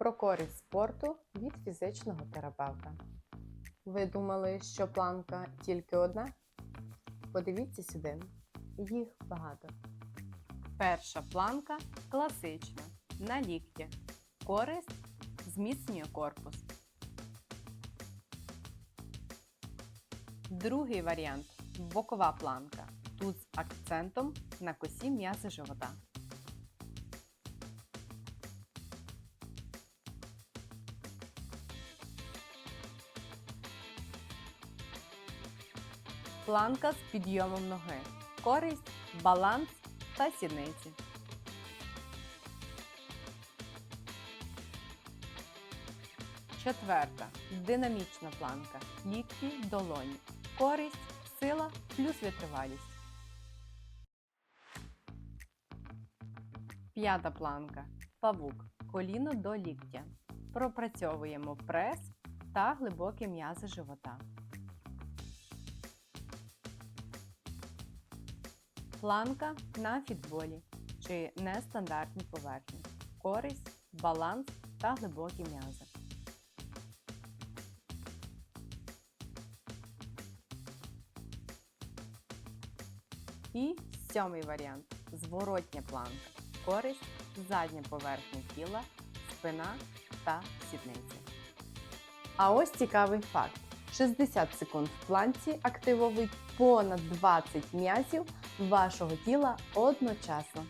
Про користь спорту від фізичного терапевта. Ви думали, що планка тільки одна? Подивіться сюди. Їх багато. Перша планка класична на лікті. Користь зміцнює корпус. Другий варіант бокова планка. Тут з акцентом на косі м'язи живота. Планка з підйомом ноги. Користь, баланс та сідниці. Четверта. Динамічна планка. Лікті, долоні. Користь, сила плюс витривалість. П'ята планка. Павук. Коліно до ліктя. Пропрацьовуємо прес та глибокі м'язи живота. Планка на фітболі чи нестандартній поверхні. Користь, баланс та глибокі м'язи. І сьомий варіант зворотня планка. Користь, задня поверхня тіла, спина та сідниці. А ось цікавий факт: 60 секунд в планці активовують понад 20 м'язів вашого тіла одночасно.